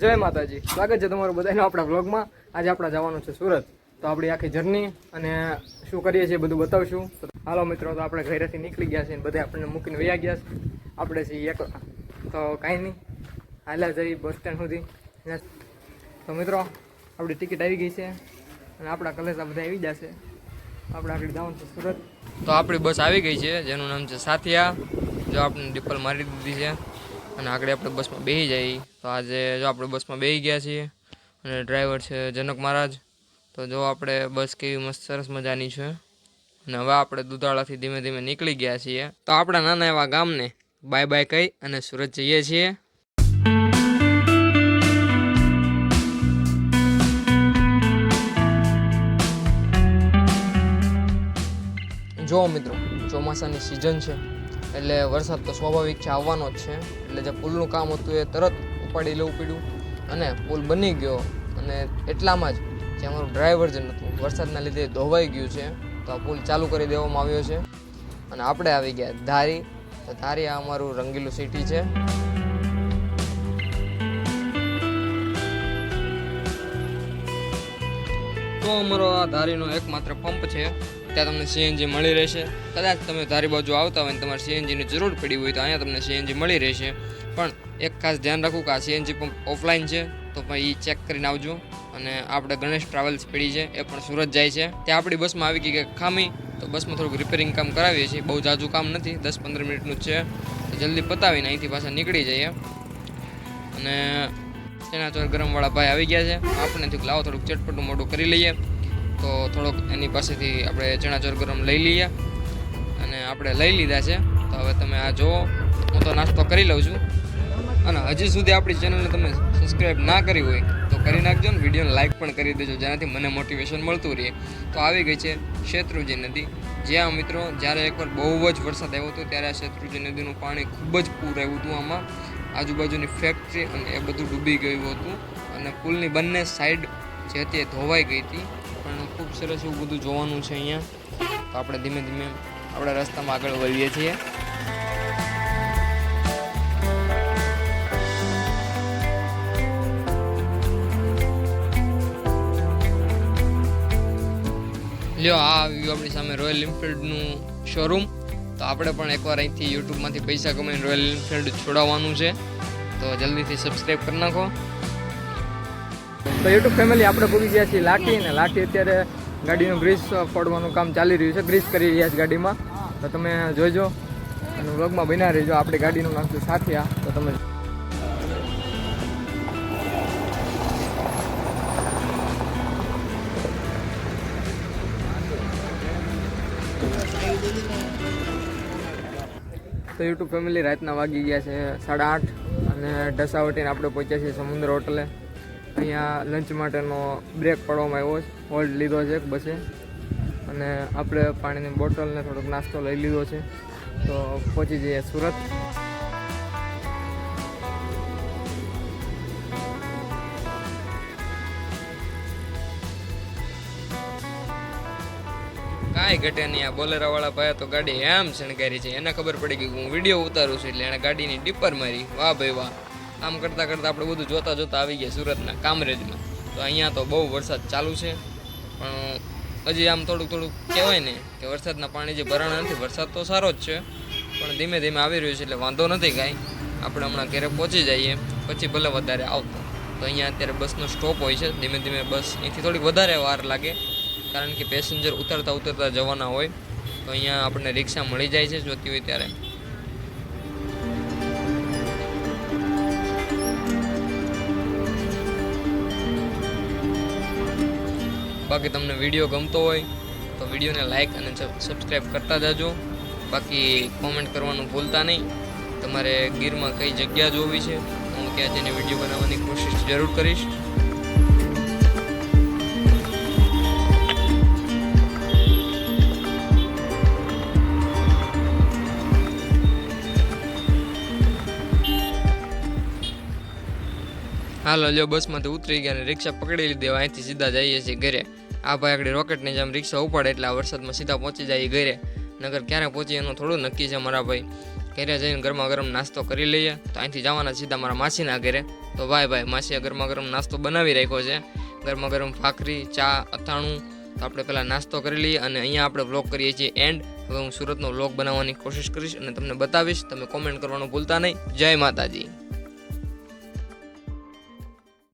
જય માતાજી. સ્વાગત છે તમારું બધાને આપણા વ્લોગમાં આજે આપણે જવાનું છે સુરત. તો આપણી આખી જર્ની અને શું કરીએ છીએ બધું બતાવશું. હાલો મિત્રો, તો આપણે ઘરેથી નીકળી ગયા છીએ બધા આપણને મૂકીને વયા ગયા છે. આપણે છીએ એક તો કાંઈ નહીં. હાલ્યા જઈ બસ સ્ટેન્ડ સુધી. તો મિત્રો, આપણી ટિકિટ આવી ગઈ છે. અને આપણા કલેજા બધા આવી જશે આપણે આગળ જવાનું છે સુરત. તો આપણી બસ આવી ગઈ છે. જેનું નામ છે સાથિયા. જો આપણે ડિપલ મારી દીધી છે. અને આગળ આપણે બસમાં બેસી જઈએ તો આજે જો આપણે બસમાં બેસી ગયા છીએ અને ડ્રાઈવર છે જનક મહારાજ. તો જો આપણે બસ કેવી મસ્ત સરસ મજાની છે. અને હવે આપણે દુધાળાથી ધીમે ધીમે નીકળી ગયા છીએ. તો આપણા નાના એવા ગામને બાય બાય કહી અને સુરત જઈએ છીએ. જો મિત્રો, ચોમાસાની સિઝન છે. એટલે વરસાદ તો સ્વાભાવિક છે, આવવાનો જ છે. એટલે જે પુલનું કામ હતું એ તરત ઉપાડી લેવું પડ્યું અને પુલ બની ગયો. અને એટલામાં જ જે અમારું ડ્રાઈવર જે નહોતું વરસાદના લીધે ધોવાઈ ગયું છે. તો આ પુલ ચાલુ કરી દેવામાં આવ્યો છે. અને આપણે આવી ગયા ધારી. તો ધારી આ અમારું રંગીલું સિટી છે. તો અમારો આ ધારીનો એકમાત્ર પંપ છે. ત્યાં તમને સીએનજી મળી રહેશે. કદાચ તમે ધારી બાજુ આવતા હોય ને તમારે સીએનજીની જરૂર પડી હોય તો અહીંયા તમને સીએનજી મળી રહેશે. પણ એક ખાસ ધ્યાન રાખવું કે આ સીએનજી પંપ ઓફલાઈન છે, તો ભાઈ એ ચેક કરીને આવજો. અને આપણે ગણેશ ટ્રાવેલ્સ પડી છે, એ પણ સુરત જાય છે. ત્યાં આપણી બસમાં આવી ગઈ કે ખામી, તો બસમાં થોડુંક રિપેરિંગ કામ કરાવીએ છીએ. બહુ જાજુ કામ નથી, દસ પંદર મિનિટનું જ છે. જલ્દી પતાવીને અહીંથી પાછા નીકળી જઈએ. અને ચણા ચોર ગરમવાળા ભાઈ આવી ગયા છે. આપણે થોડુંક લાવો થોડુંક ચટપટું મોઢું કરી લઈએ. તો થોડોક એની પાસેથી આપણે ચણા ચોર ગરમ લઈ લઈએ. અને આપણે લઈ લીધા છે. તો હવે તમે આ જુઓ. હું તો નાસ્તો કરી લઉં છું. અને હજી સુધી આપણી ચેનલને તમે સબસ્ક્રાઈબ ના કરી હોય તો કરી નાખજો ને. વિડીયોને લાઇક પણ કરી દેજો. જેનાથી મને મોટિવેશન મળતું રહે. તો આવી ગઈ છે શેત્રુજી નદી. જ્યાં મિત્રો, જ્યારે એકવાર બહુ જ વરસાદ આવ્યો હતો, ત્યારે આ શેત્રુજી નદીનું પાણી ખૂબ જ પૂર આવ્યું હતું આમાં. આજુબાજુની ફેક્ટરી અને એ બધું ડૂબી ગયું હતું. અને પુલની બંને સાઈડ જે હતી એ ધોવાઈ ગઈ હતી. પણ ખૂબ સરસ એવું બધું જોવાનું છે અહીંયા. તો આપણે ધીમે ધીમે આપણા રસ્તામાં આગળ વધીએ છીએ. લ્યો, આ આવ્યું આપણી સામે રોયલ એન્ફિલ્ડનું શોરૂમ તો આપણે પણ એકવાર અહીંથી યુટ્યુબમાંથી પૈસા કમાઈને રોયલ એન્ફિલ્ડ છોડાવવાનું છે. તો જલ્દીથી સબસ્ક્રાઈબ કરી નાખો. તો યુટ્યુબ ફેમિલી આપણે પૂરી ગયા છીએ લાઠી ને લાઠી અત્યારે ગાડીનું ગ્રીસ ફોડવાનું કામ ચાલી રહ્યું છે. ગ્રીસ કરી રહ્યા છે ગાડીમાં. તો તમે જોઈજો અને વ્લોગમાં બન્યા રહેજો. આપણે ગાડીનું નાખશું સાથિયા તો તમે તો યુટ્યુબ ફેમિલી રાતના વાગી ગયા છે સાડા આઠ અને ઢસાવટીને આપણે પહોંચ્યા છીએ સમુદ્ર હોટલે. અહીંયા લંચ માટેનો બ્રેક પાડવામાં આવ્યો છે. હોલ્ડ લીધો છે બસે. અને આપણે પાણીની બોટલને થોડોક નાસ્તો લઈ લીધો છે. તો પહોંચી જઈએ સુરત. કાંઈ ઘટે નહીં. આ બોલેરા વાળા ભાઈ તો ગાડી એમ શણગારી છે. એને ખબર પડી ગઈ હું વીડિયો ઉતારું છું એટલે એણે ગાડીની ડીપર મારી. વાહ ભાઈ વાહ. આમ કરતાં કરતાં આપણે બધું જોતા જોતા આવી ગયા સુરતના કામરેજમાં. તો અહીંયા તો બહુ વરસાદ ચાલુ છે. પણ હજી આમ થોડુંક થોડુંક કહેવાય ને કે વરસાદના પાણી જે ભરાણા નથી, વરસાદ તો સારો જ છે. પણ ધીમે ધીમે આવી રહ્યું છે એટલે વાંધો નથી કાંઈ. આપણે હમણાં ઘરે પહોંચી જઈએ. પછી ભલે વધારે આવતો. તો અહીંયા અત્યારે બસનો સ્ટોપ હોય છે. ધીમે ધીમે બસ અહીંથી થોડીક વધારે વાર લાગે. કારણ કે પેસેન્જર ઉતરતા ઉતરતા જવાના હોય, તો અહીંયા આપણને રિક્ષા મળી જાય છે, જોતી હોય ત્યારે. બાકી તમને વીડિયો ગમતો હોય, તો વિડીયોને લાઇક અને સબસ્ક્રાઈબ કરતા જાજો. બાકી કોમેન્ટ કરવાનું ભૂલતા નહીં. તમારે ગીરમાં કઈ જગ્યા જોવી છે, હું ત્યાં જઈને વીડિયો બનાવવાની કોશિશ જરૂર કરીશ. હાલો, લ્યો, બસમાંથી ઉતરી ગયા અને રિક્ષા પકડી લીધી. અહીંથી સીધા જઈએ છીએ ઘરે. આ ભાઈ આગળ રોકેટની જેમ રિક્ષા ઉપાડે એટલે આ વરસાદમાં સીધા પહોંચી જાય ઘરે. નગર ક્યારે પહોંચી એનું થોડું નક્કી છે મારા ભાઈ. ઘરે જઈને ગરમા ગરમ નાસ્તો કરી લઈએ. તો અહીંથી જવાના સીધા મારા માસીના ઘરે. તો ભાઈ ભાઈ, માસીએ ગરમા ગરમ નાસ્તો બનાવી રાખ્યો છે. ગરમા ગરમ ભાખરી, ચા, અથાણું. તો આપણે પહેલાં નાસ્તો કરી લઈએ અને અહીંયા આપણે વ્લોગ કરીએ છીએ એન્ડ હવે હું સુરતનો વ્લોગ બનાવવાની કોશિશ કરીશ અને તમને બતાવીશ. તમે કોમેન્ટ કરવાનું ભૂલતા નહીં. જય માતાજી.